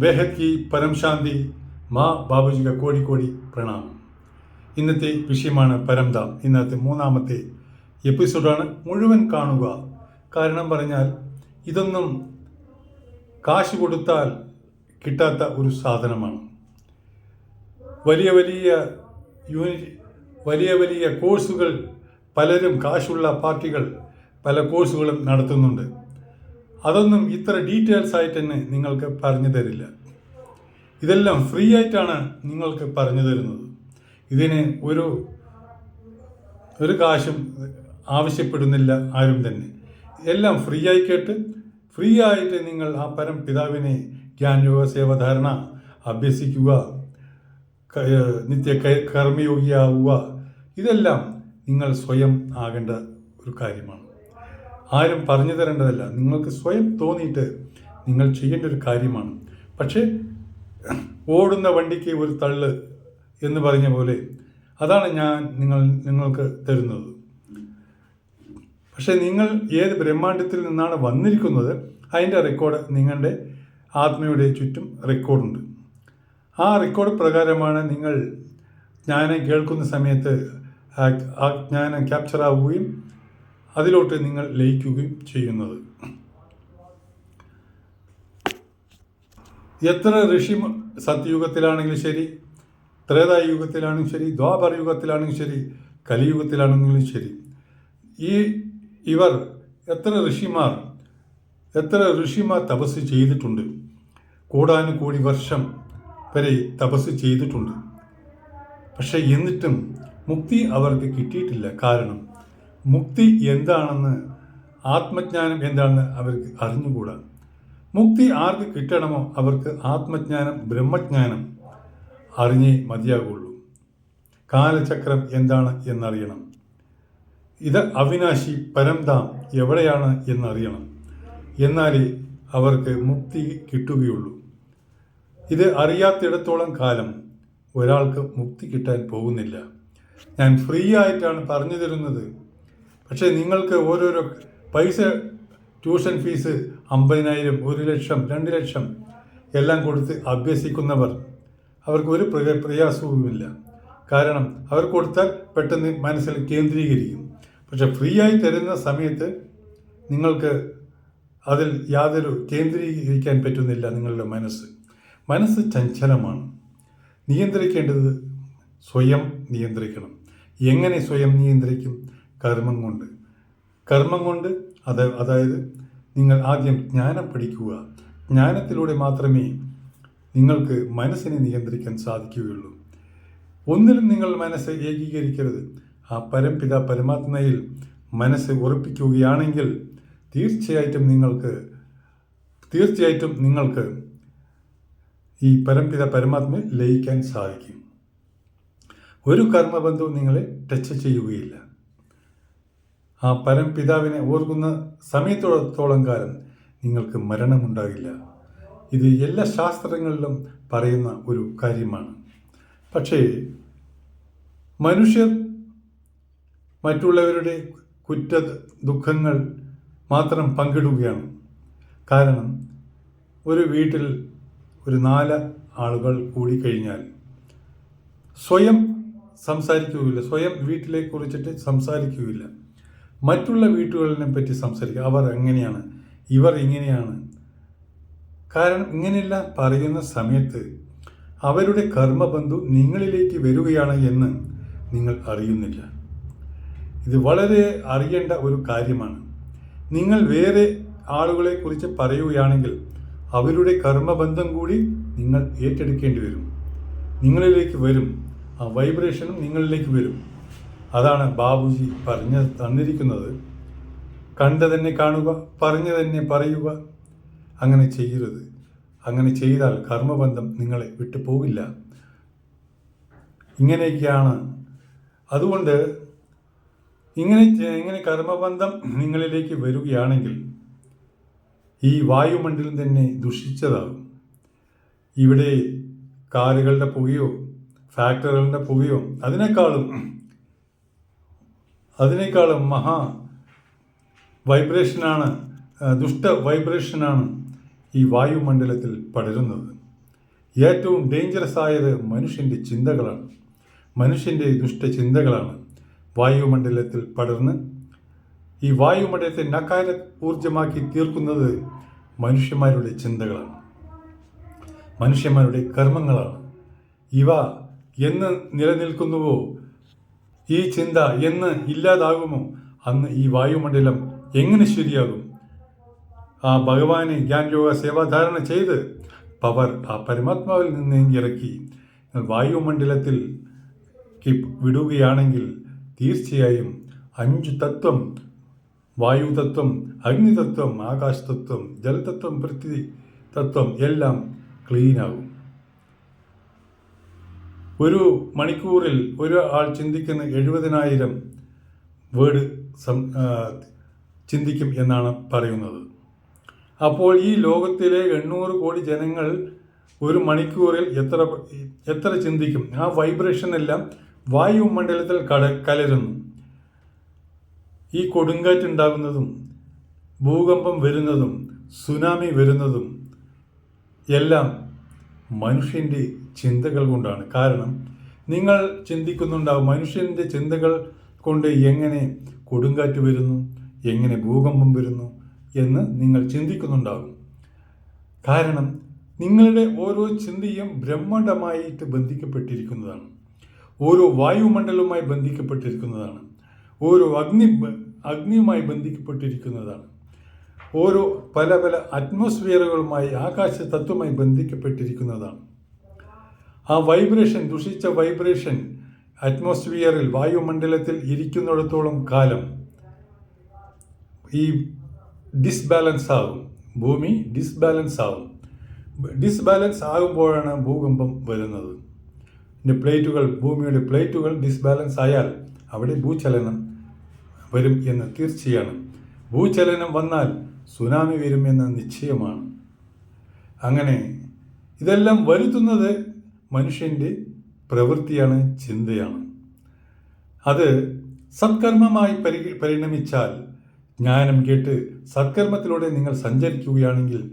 ബേഹദ് കി പരം ശാന്തി മാ ബാബുജിക കോടി കോടി പ്രണാമം. ഇന്നത്തെ വിഷയമാണ് പരംധാം ഇന്നത്തെ മൂന്നാമത്തെ എപ്പിസോഡാണ് മുഴുവൻ കാണുക. കാരണം പറഞ്ഞാൽ ഇതൊന്നും കാശ് കൊടുത്താൽ കിട്ടാത്ത ഒരു സാധനമാണ്. വലിയ വലിയ യൂണിറ്റ് വലിയ വലിയ കോഴ്സുകൾ പലരും കാശുള്ള പാർട്ടികൾ പല കോഴ്സുകളും നടത്തുന്നുണ്ട്. അതൊന്നും ഇത്ര ഡീറ്റെയിൽസ് ആയിട്ട് തന്നെ നിങ്ങൾക്ക് പറഞ്ഞു തരില്ല. ഇതെല്ലാം ഫ്രീ ആയിട്ടാണ് നിങ്ങൾക്ക് പറഞ്ഞു തരുന്നത്. ഇതിന് ഒരു ഒരു കാശും ആവശ്യപ്പെടുന്നില്ല ആരും തന്നെ. എല്ലാം ഫ്രീ ആയി കേട്ട് ഫ്രീ ആയിട്ട് നിങ്ങൾ ആ പരം പിതാവിനെ ജ്ഞാനയോഗ സേവധാരണ അഭ്യസിക്കുക നിത്യ കർമ്മയോഗിയാവുക ഇതെല്ലാം നിങ്ങൾ സ്വയം ആകേണ്ട ഒരു കാര്യമാണ്. ആരും പറഞ്ഞു തരേണ്ടതല്ല. നിങ്ങൾക്ക് സ്വയം തോന്നിയിട്ട് നിങ്ങൾ ചെയ്യേണ്ട ഒരു കാര്യമാണ്. പക്ഷേ ഓടുന്ന വണ്ടിക്ക് ഒരു തള്ള് എന്ന് പറഞ്ഞ പോലെ അതാണ് ഞാൻ നിങ്ങൾ നിങ്ങൾക്ക് തരുന്നത്. പക്ഷേ നിങ്ങൾ ഏത് ബ്രഹ്മാണ്ടത്തിൽ നിന്നാണ് വന്നിരിക്കുന്നത് അതിന്റെ റെക്കോർഡ് നിങ്ങളുടെ ആത്മയുടെ ചുറ്റും റെക്കോർഡുണ്ട്. ആ റെക്കോർഡ് പ്രകാരമാണ് നിങ്ങൾ ജ്ഞാനം കേൾക്കുന്ന സമയത്ത് ആ- ജ്ഞാനം ക്യാപ്ചർ ആവുകയും അതിലോട്ട് നിങ്ങൾ ലയിക്കുകയും ചെയ്യുന്നത്. എത്ര ഋഷി സത്യയുഗത്തിലാണെങ്കിലും ശരി ത്രേതായ യുഗത്തിലാണെങ്കിലും ശരി ദ്വാപര യുഗത്തിലാണെങ്കിലും ശരി കലിയുഗത്തിലാണെങ്കിലും ശരി. ഈ ഇവർ എത്ര ഋഷിമാർ എത്ര ഋഷിമാർ തപസ് ചെയ്തിട്ടുണ്ട്? കോടാനുകോടി വർഷം വരെ തപസ് ചെയ്തിട്ടുണ്ട്. പക്ഷെ എന്നിട്ടും മുക്തി അവർക്ക് കിട്ടിയിട്ടില്ല. കാരണം മുക്തി എന്താണെന്ന് ആത്മജ്ഞാനം എന്താണെന്ന് അവർക്ക് അറിഞ്ഞുകൂടാ. മുക്തി ആർക്ക് കിട്ടണമോ അവർക്ക് ആത്മജ്ഞാനം ബ്രഹ്മജ്ഞാനം അറിഞ്ഞേ മതിയാകുള്ളൂ. കാലചക്രം എന്താണ് എന്നറിയണം. ഇത് അവിനാശി പരംധാം എവിടെയാണ് എന്നറിയണം. എന്നാലേ അവർക്ക് മുക്തി കിട്ടുകയുള്ളൂ. ഇത് അറിയാത്തിടത്തോളം കാലം ഒരാൾക്ക് മുക്തി കിട്ടാൻ പോകുന്നില്ല. ഞാൻ ഫ്രീ ആയിട്ടാണ് പറഞ്ഞു തരുന്നത്. പക്ഷേ നിങ്ങൾക്ക് ഓരോരോ പൈസ ട്യൂഷൻ ഫീസ് അമ്പതിനായിരം ഒരു ലക്ഷം രണ്ട് ലക്ഷം എല്ലാം കൊടുത്ത് അഭ്യസിക്കുന്നവർ അവർക്ക് ഒരു പ്രയ പ്രയാസവുമില്ല. കാരണം അവർ കൊടുത്താൽ പെട്ടെന്ന് മനസ്സിൽ കേന്ദ്രീകരിക്കും. പക്ഷെ ഫ്രീ ആയി തരുന്ന സമയത്ത് നിങ്ങൾക്ക് അതിൽ യാതൊരു കേന്ദ്രീകരിക്കാൻ പറ്റുന്നില്ല നിങ്ങളുടെ മനസ്സ്. മനസ്സ് ചഞ്ചലമാണ്. നിയന്ത്രിക്കേണ്ടത് സ്വയം നിയന്ത്രിക്കണം. എങ്ങനെ സ്വയം നിയന്ത്രിക്കും? കർമ്മം കൊണ്ട്. കർമ്മം കൊണ്ട് അത് അതായത് നിങ്ങൾ ആദ്യം ജ്ഞാനം പഠിക്കുക. ജ്ഞാനത്തിലൂടെ മാത്രമേ നിങ്ങൾക്ക് മനസ്സിനെ നിയന്ത്രിക്കാൻ സാധിക്കുകയുള്ളൂ. ഒന്നിലും നിങ്ങൾ മനസ്സ് ഏകീകരിക്കരുത്. ആ പരംപിത പരമാത്മയിൽ മനസ്സ് ഉറപ്പിക്കുകയാണെങ്കിൽ തീർച്ചയായിട്ടും നിങ്ങൾക്ക് തീർച്ചയായിട്ടും നിങ്ങൾക്ക് ഈ പരംപിത പരമാത്മയിൽ ലയിക്കാൻ സാധിക്കും. ഒരു കർമ്മബന്ധവും നിങ്ങളെ ടച്ച് ചെയ്യുകയില്ല. ആ പരംപിതാവിനെ ഓർക്കുന്ന സമയത്തോളത്തോളം കാലം നിങ്ങൾക്ക് മരണമുണ്ടാകില്ല. ഇത് എല്ലാ ശാസ്ത്രങ്ങളിലും പറയുന്ന ഒരു കാര്യമാണ്. പക്ഷേ മനുഷ്യർ മറ്റുള്ളവരുടെ കുറ്റ ദുഃഖങ്ങൾ മാത്രം പങ്കിടുകയാണ്. കാരണം ഒരു വീട്ടിൽ ഒരു നാല് ആളുകൾ കൂടിക്കഴിഞ്ഞാൽ സ്വയം സംസാരിക്കുകയില്ല സ്വയം വീട്ടിലെ കുറിച്ചിട്ട് സംസാരിക്കുകയില്ല. മറ്റുള്ള വീട്ടുകളിനെ പറ്റി സംസാരിക്കുക. അവർ എങ്ങനെയാണ്? ഇവർ ഇങ്ങനെയാണ്. കാരണം ഇങ്ങനെയെല്ലാം പറയുന്ന സമയത്ത് അവരുടെ കർമ്മബന്ധു നിങ്ങളിലേക്ക് വരികയാണ് എന്ന് നിങ്ങൾ അറിയുന്നില്ല. ഇത് വളരെ അറിയേണ്ട ഒരു കാര്യമാണ്. നിങ്ങൾ വേറെ ആളുകളെ കുറിച്ച് പറയുകയാണെങ്കിൽ അവരുടെ കർമ്മബന്ധം കൂടി നിങ്ങൾ ഏറ്റെടുക്കേണ്ടി വരും. നിങ്ങളിലേക്ക് വരും. ആ വൈബ്രേഷനും നിങ്ങളിലേക്ക് വരും. അതാണ് ബാബുജി പറഞ്ഞു തന്നിരിക്കുന്നത്. കണ്ട് തന്നെ കാണുക പറഞ്ഞു തന്നെ പറയുക. അങ്ങനെ ചെയ്യരുത്. അങ്ങനെ ചെയ്താൽ കർമ്മബന്ധം നിങ്ങളെ വിട്ടു പോകില്ല. ഇങ്ങനെയൊക്കെയാണ്. അതുകൊണ്ട് ഇങ്ങനെ ഇങ്ങനെ കർമ്മബന്ധം നിങ്ങളിലേക്ക് വരികയാണെങ്കിൽ ഈ വായുമണ്ഡലം തന്നെ ദുഷിച്ചതാകും. ഇവിടെ കാറുകളുടെ പുകയോ ഫാക്ടറികളുടെ പുകയോ അതിനേക്കാളും അതിനേക്കാളും മഹാ വൈബ്രേഷനാണ് ദുഷ്ട വൈബ്രേഷനാണ് ഈ വായുമണ്ഡലത്തിൽ പടരുന്നത്. ഏറ്റവും ഡേഞ്ചറസ് ആയത് മനുഷ്യന്റെ ചിന്തകളാണ് മനുഷ്യന്റെ ദുഷ്ടചിന്തകളാണ് വായുമണ്ഡലത്തിൽ പടർന്ന് ഈ വായുമണ്ഡലത്തെ നക്കാര ഊർജമാക്കി തീർക്കുന്നത് മനുഷ്യന്മാരുടെ ചിന്തകളാണ്. മനുഷ്യന്മാരുടെ കർമ്മങ്ങളാണ്. ഇവ എന്ന് നിലനിൽക്കുന്നുവോ ഈ ചിന്ത എന്ന് ഇല്ലാതാകുമോ? അന്ന് ഈ വായുമണ്ഡലം എങ്ങനെ ശരിയാകും? ആ ഭഗവാനെ ജ്ഞാൻ യോഗ സേവാധാരണ ചെയ്ത് പവർ ആ പരമാത്മാവിൽ നിന്ന് ഇറക്കി. വായുമണ്ഡലത്തിൽ വിടുകയാണെങ്കിൽ തീർച്ചയായും അഞ്ച് തത്വം വായുതത്വം അഗ്നിതത്വം ആകാശതത്വം ജലതത്വം പൃഥ്വി തത്വം എല്ലാം ക്ലീനാകും. ഒരു മണിക്കൂറിൽ ഒരു ആൾ ചിന്തിക്കുന്ന എഴുപതിനായിരം വേർഡ് ചിന്തിക്കും എന്നാണ് പറയുന്നത്. അപ്പോൾ ഈ ലോകത്തിലെ എണ്ണൂറ് കോടി ജനങ്ങൾ ഒരു മണിക്കൂറിൽ എത്ര എത്ര ചിന്തിക്കും? ആ വൈബ്രേഷൻ എല്ലാം വായുമണ്ഡലത്തിൽ കട കലരുന്നു. ഈ കൊടുങ്കാറ്റ് ഉണ്ടാകുന്നതും ഭൂകമ്പം വരുന്നതും സുനാമി വരുന്നതും എല്ലാം മനുഷ്യന്റെ ചിന്തകൾ കൊണ്ടാണ്. കാരണം നിങ്ങൾ ചിന്തിക്കുന്നുണ്ടാവും മനുഷ്യന്റെ ചിന്തകൾ കൊണ്ട് എങ്ങനെ കൊടുങ്കാറ്റ് വരുന്നു എങ്ങനെ ഭൂകമ്പം വരുന്നു എന്ന് നിങ്ങൾ ചിന്തിക്കുന്നുണ്ടാകും കാരണം നിങ്ങളുടെ ഓരോ ചിന്തയും ബ്രഹ്മാണ്ഡമായിട്ട് ബന്ധിക്കപ്പെട്ടിരിക്കുന്നതാണ്. ഓരോ വായുമണ്ഡലവുമായി ബന്ധിക്കപ്പെട്ടിരിക്കുന്നതാണ്. ഓരോ അഗ്നി അഗ്നിയുമായി ബന്ധിക്കപ്പെട്ടിരിക്കുന്നതാണ്. ഓരോ പല പല അറ്റ്മോസ്ഫിയറുകളുമായി ആകാശ തത്വമായി ബന്ധിക്കപ്പെട്ടിരിക്കുന്നതാണ്. ആ വൈബ്രേഷൻ ദുഷിച്ച വൈബ്രേഷൻ അറ്റ്മോസ്ഫിയറിൽ വായുമണ്ഡലത്തിൽ ഇരിക്കുന്നിടത്തോളം കാലം ഈ ഡിസ്ബാലൻസ് ആകും. ഭൂമി ഡിസ്ബാലൻസ് ആകും. ഡിസ്ബാലൻസ് ആകുമ്പോഴാണ് ഭൂകമ്പം വരുന്നത്. പിന്നെ പ്ലേറ്റുകൾ ഭൂമിയുടെ പ്ലേറ്റുകൾ ഡിസ്ബാലൻസ് ആയാൽ അവിടെ ഭൂചലനം വരും എന്ന് തീർച്ചയാണ്. ഭൂചലനം വന്നാൽ സുനാമി വരുമെന്ന് നിശ്ചയമാണ്. അങ്ങനെ ഇതെല്ലാം വരുത്തുന്നത് മനുഷ്യന്റെ പ്രവൃത്തിയാണ് ചിന്തയാണ്. അത് സത്കർമ്മമായി പരി പരിണമിച്ചാൽ ജ്ഞാനം കേട്ട് സത്കർമ്മത്തിലൂടെ നിങ്ങൾ സഞ്ചരിക്കുകയാണെങ്കിൽ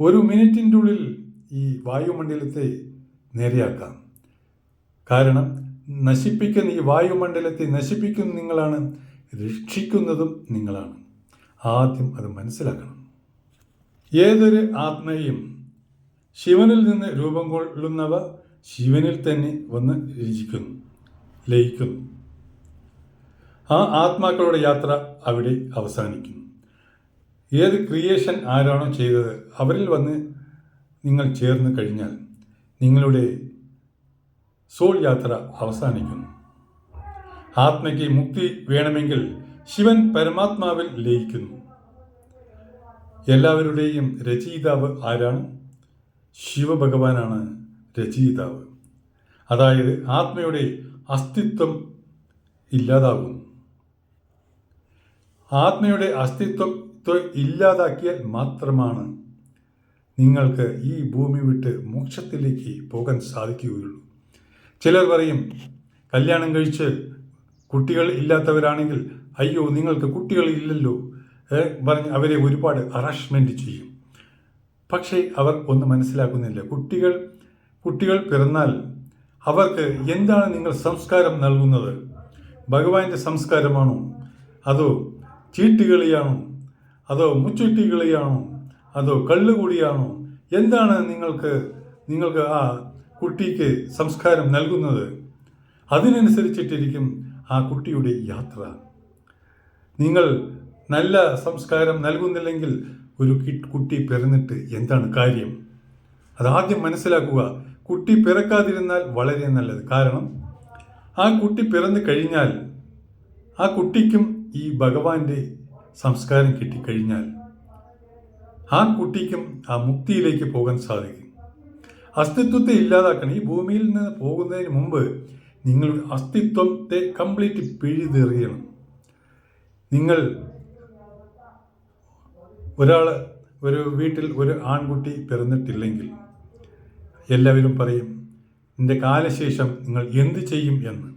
ഒരു മിനിറ്റിന്റെ ഉള്ളിൽ ഈ വായുമണ്ഡലത്തെ നേരെയാക്കാം. കാരണം നശിപ്പിക്കുന്ന ഈ വായുമണ്ഡലത്തെ നശിപ്പിക്കുന്ന നിങ്ങളാണ് രക്ഷിക്കുന്നതും നിങ്ങളാണ്. ആദ്യം അത് മനസ്സിലാക്കണം. ഏതൊരു ആത്മയും ശിവനിൽ നിന്ന് രൂപം കൊള്ളുന്നവ ശിവനിൽ തന്നെ വന്ന് രചിക്കുന്നു ലയിക്കുന്നു. ആ ആത്മാക്കളുടെ യാത്ര അവിടെ അവസാനിക്കുന്നു. ഏത് ക്രിയേഷൻ ആരാണോ ചെയ്തത് അവരിൽ വന്ന് നിങ്ങൾ ചേർന്ന് കഴിഞ്ഞാൽ നിങ്ങളുടെ സോൾ യാത്ര അവസാനിക്കുന്നു. ആത്മയ്ക്ക് മുക്തി വേണമെങ്കിൽ ശിവൻ പരമാത്മാവിൽ ലയിക്കുന്നു. എല്ലാവരുടെയും രചയിതാവ് ആരാണ്? ശിവഭഗവാനാണ് രചയിതാവ്. അതായത് ആത്മയുടെ അസ്തിത്വം ഇല്ലാതാകുന്നു. ആത്മയുടെ അസ്തിത്വം ഇല്ലാതാക്കിയാൽ മാത്രമാണ് നിങ്ങൾക്ക് ഈ ഭൂമി വിട്ട് മോക്ഷത്തിലേക്ക് പോകാൻ സാധിക്കുകയുള്ളൂ. ചിലർ പറയും കല്യാണം കഴിച്ച് കുട്ടികൾ ഇല്ലാത്തവരാണെങ്കിൽ അയ്യോ നിങ്ങൾക്ക് കുട്ടികൾ ഇല്ലല്ലോ പറഞ്ഞ് അവരെ ഒരുപാട് ഹറാസ്മെന്റ് ചെയ്യും. പക്ഷേ അവർ ഒന്ന് മനസ്സിലാക്കുന്നില്ല. കുട്ടികൾ കുട്ടികൾ പിറന്നാൽ അവർക്ക് എന്താണ് നിങ്ങൾ സംസ്കാരം നൽകുന്നത്? ഭഗവാന്റെ സംസ്കാരമാണോ? അതോ ചീട്ടുകളിയാണോ? അതോ മുച്ചുട്ടികളിയാണോ അതോ കള്ളുകൂടിയാണോ? എന്താണ് നിങ്ങൾക്ക് നിങ്ങൾക്ക് ആ കുട്ടിക്ക് സംസ്കാരം നൽകുന്നത്? അതിനനുസരിച്ചിട്ടിരിക്കും ആ കുട്ടിയുടെ യാത്ര. നിങ്ങൾ നല്ല സംസ്കാരം നൽകുന്നില്ലെങ്കിൽ ഒരു കുട്ടി പിറന്നിട്ട് എന്താണ് കാര്യം? അതാദ്യം മനസ്സിലാക്കുക കുട്ടി പിറക്കാതിരുന്നാൽ വളരെ നല്ലത്. കാരണം ആ കുട്ടി പിറന്നു കഴിഞ്ഞാൽ ആ കുട്ടിക്കും ഈ ഭഗവാന്റെ സംസ്കാരം കിട്ടിക്കഴിഞ്ഞാൽ ആ കുട്ടിക്കും ആ മുക്തിയിലേക്ക് പോകാൻ സാധിക്കും. അസ്തിത്വത്തെ ഇല്ലാതാക്കണം. ഈ ഭൂമിയിൽ നിന്ന് പോകുന്നതിന് മുമ്പ് നിങ്ങളുടെ അസ്തിത്വത്തെ കംപ്ലീറ്റ് പിഴുതെറിയണം. നിങ്ങൾ ഒരാൾ ഒരു വീട്ടിൽ ഒരു ആൺകുട്ടി പിറന്നിട്ടില്ലെങ്കിൽ എല്ലാവരും പറയും നിന്റെ കാലശേഷം നിങ്ങൾ എന്ത് ചെയ്യും എന്ന്.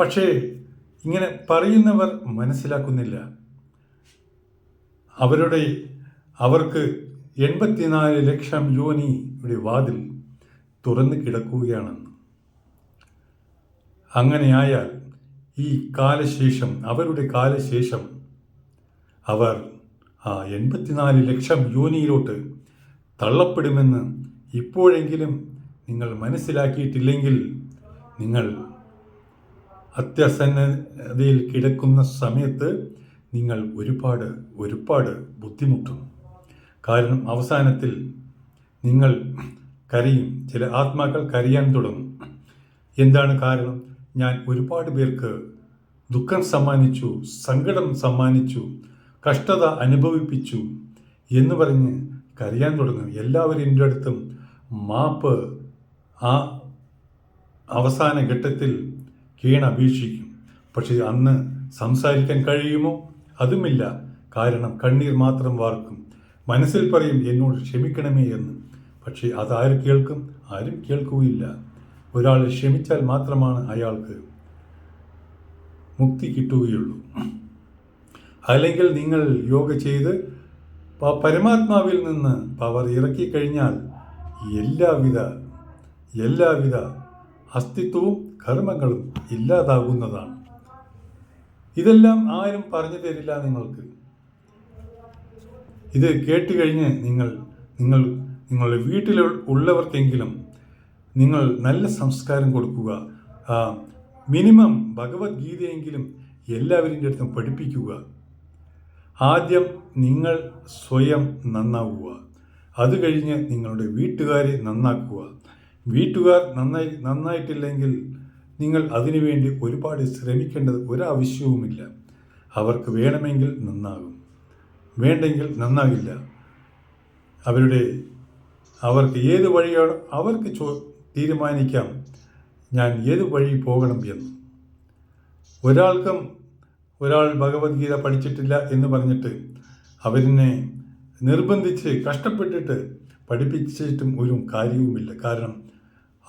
പക്ഷേ ഇങ്ങനെ പറയുന്നവർ മനസ്സിലാക്കുന്നില്ല. അവരുടെ അവർക്ക് എൺപത്തിനാല് ലക്ഷം യോനിയുടെ വാതിൽ തുറന്നു കിടക്കുകയാണെന്ന്. അങ്ങനെയായാൽ ഈ കാലശേഷം അവരുടെ കാലശേഷം അവർ എൺപത്തിനാല് ലക്ഷം യോനിയിലോട്ട് തള്ളപ്പെടുമെന്ന് ഇപ്പോഴെങ്കിലും നിങ്ങൾ മനസ്സിലാക്കിയിട്ടില്ലെങ്കിൽ നിങ്ങൾ അത്യസന്നതയിൽ കിടക്കുന്ന സമയത്ത് നിങ്ങൾ ഒരുപാട് ഒരുപാട് ബുദ്ധിമുട്ടും. കാരണം അവസാനത്തിൽ നിങ്ങൾ കരയും ചില ആത്മാക്കൾ കരയാൻ തുടങ്ങും. എന്താണ് കാരണം? ഞാൻ ഒരുപാട് പേർക്ക് ദുഃഖം സമ്മാനിച്ചു സങ്കടം സമ്മാനിച്ചു കഷ്ടത അനുഭവിപ്പിച്ചു എന്ന് പറഞ്ഞ് കരയാൻ തുടങ്ങും. എല്ലാവരും അടുത്തും മാപ്പ് ആ അവസാന ഘട്ടത്തിൽ കീണപേക്ഷിക്കും പക്ഷേ അന്ന് സംസാരിക്കാൻ കഴിയുമോ? അതുമില്ല. കാരണം കണ്ണീർ മാത്രം വാർക്കും. മനസ്സിൽ പറയും എന്നോട് ക്ഷമിക്കണമേ എന്ന്. പക്ഷേ അതാര് കേൾക്കും? ആരും കേൾക്കുകയില്ല. ഒരാൾ ക്ഷമിച്ചാൽ മാത്രമാണ് അയാൾക്ക് മുക്തി കിട്ടുകയുള്ളൂ. അല്ലെങ്കിൽ നിങ്ങൾ യോഗ ചെയ്ത് പരമാത്മാവിൽ നിന്ന് പവർ ഇറക്കി കഴിഞ്ഞാൽ എല്ലാവിധ എല്ലാവിധ അസ്തിത്വവും കർമ്മങ്ങളും ഇല്ലാതാകുന്നതാണ്. ഇതെല്ലാം ആരും പറഞ്ഞു തരില്ല നിങ്ങൾക്ക്. ഇത് കേട്ട് കഴിഞ്ഞ് നിങ്ങൾ നിങ്ങൾ നിങ്ങളുടെ വീട്ടിൽ ഉള്ളവർക്കെങ്കിലും നിങ്ങൾ നല്ല സംസ്കാരം കൊടുക്കുക. മിനിമം ഭഗവത്ഗീതയെങ്കിലും എല്ലാവരിന്റെ അടുത്തും പഠിപ്പിക്കുക. ആദ്യം നിങ്ങൾ സ്വയം നന്നാവുക. അത് കഴിഞ്ഞ് നിങ്ങളുടെ വീട്ടുകാരെ നന്നാക്കുക. വീട്ടുകാർ നന്നായി നന്നായിട്ടില്ലെങ്കിൽ നിങ്ങൾ അതിനുവേണ്ടി ഒരുപാട് ശ്രമിക്കേണ്ടത് ഒരാവശ്യവുമില്ല. അവർക്ക് വേണമെങ്കിൽ നന്നാകും. വേണ്ടെങ്കിൽ നന്നാകില്ല. അവരുടെ അവർക്ക് ഏത് വഴിയാണ് അവർക്ക് ചോ തീരുമാനിക്കാം. ഞാൻ ഏത് വഴി പോകണം എന്ന്. ഒരാൾക്കും ഒരാൾ ഭഗവത്ഗീത പഠിച്ചിട്ടില്ല എന്ന് പറഞ്ഞിട്ട് അവരിനെ നിർബന്ധിച്ച് കഷ്ടപ്പെട്ടിട്ട് പഠിപ്പിച്ചിട്ടും ഒരു കാര്യവുമില്ല. കാരണം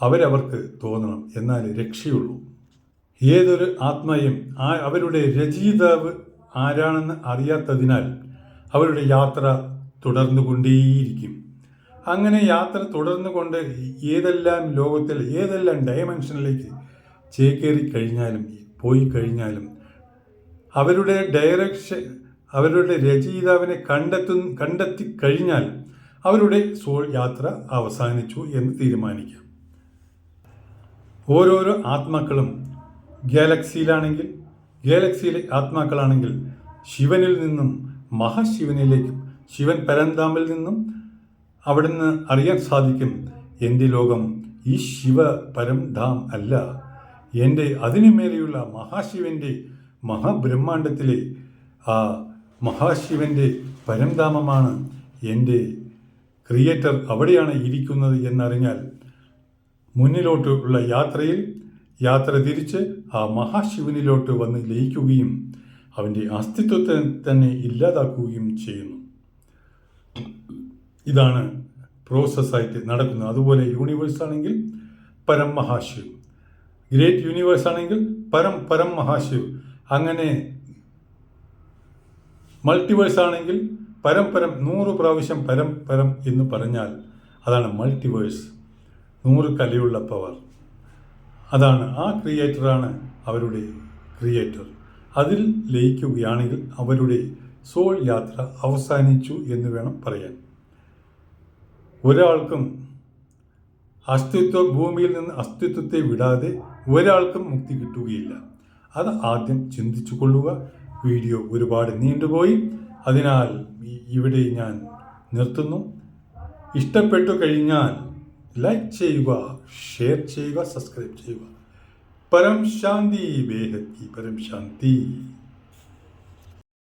അവരവർക്ക് തോന്നണം എന്നാൽ രക്ഷയുള്ളൂ. ഏതൊരു ആത്മയും ആ അവരുടെ രചയിതാവ് ആരാണെന്ന് അറിയാത്തതിനാൽ അവരുടെ യാത്ര തുടർന്നു കൊണ്ടേയിരിക്കും അങ്ങനെ യാത്ര തുടർന്നു കൊണ്ട് ഏതെല്ലാം ലോകത്തിൽ ഏതെല്ലാം ഡയമെൻഷനിലേക്ക് ചേക്കേറി കഴിഞ്ഞാലും പോയി കഴിഞ്ഞാലും അവരുടെ ഡയറക്ഷൻ അവരുടെ രചയിതാവിനെ കണ്ടെത്തു കണ്ടെത്തി കഴിഞ്ഞാൽ അവരുടെ സോൾ യാത്ര അവസാനിച്ചു എന്ന് തീരുമാനിക്കാം. ഓരോരോ ആത്മാക്കളും ഗാലക്സിയിലാണെങ്കിൽ ഗാലക്സിയിലെ ആത്മാക്കളാണെങ്കിൽ ശിവനിൽ നിന്നും മഹാശിവനിലേക്കും ശിവൻ പരന്താമിൽ നിന്നും അവിടുന്ന് അറിയാൻ സാധിക്കും എന്റെ ലോകം ഈ ശിവ പരംധാം അല്ല. എന്റെ അതിനു മേലെയുള്ള മഹാശിവന്റെ മഹാബ്രഹ്മാണ്ടത്തിലെ ആ മഹാശിവന്റെ പരംധാമമാണ് എന്റെ ക്രിയേറ്റർ അവിടെയാണ് ഇരിക്കുന്നത് എന്നറിഞ്ഞാൽ മുന്നിലോട്ടുള്ള യാത്രയിൽ യാത്ര തിരിച്ച് ആ മഹാശിവനിലോട്ട് വന്ന് ലയിക്കുകയും അവന്റെ അസ്തിത്വത്തെ തന്നെ ഇല്ലാതാക്കുകയും ചെയ്യുന്നു. ഇതാണ് പ്രോസസ്സായിട്ട് നടക്കുന്നത്. അതുപോലെ യൂണിവേഴ്സ് ആണെങ്കിൽ പരം മഹാശിവ് ഗ്രേറ്റ് യൂണിവേഴ്സ് ആണെങ്കിൽ പരം പരം മഹാശിവ് അങ്ങനെ മൾട്ടിവേഴ്സ് ആണെങ്കിൽ പരമ്പരം പരം നൂറ് പ്രാവശ്യം പരം പരം എന്ന് പറഞ്ഞാൽ അതാണ് മൾട്ടിവേഴ്സ് നൂറ് കലയുള്ള പവർ അതാണ് ആ ക്രിയേറ്ററാണ് അവരുടെ ക്രിയേറ്റർ അതിൽ ലയിക്കുകയാണെങ്കിൽ അവരുടെ സോൾ യാത്ര അവസാനിച്ചു എന്ന് വേണം പറയാൻ. ഒരാൾക്കും അസ്തിത്വ ഭൂമിയിൽ നിന്ന് അസ്തിത്വത്തെ വിടാതെ ഒരാൾക്കും മുക്തി കിട്ടുകയില്ല. അത് ആദ്യം ചിന്തിച്ചു കൊള്ളുക. വീഡിയോ ഒരുപാട് നീണ്ടുപോയി. അതിനാൽ ഇവിടെ ഞാൻ നിർത്തുന്നു. ഇഷ്ടപ്പെട്ടു കഴിഞ്ഞാൽ ലൈക്ക് ചെയ്യുക ഷെയർ ചെയ്യുക സബ്സ്ക്രൈബ് ചെയ്യുക. പരം ശാന്തി ബേഹത്തി പരം ശാന്തി.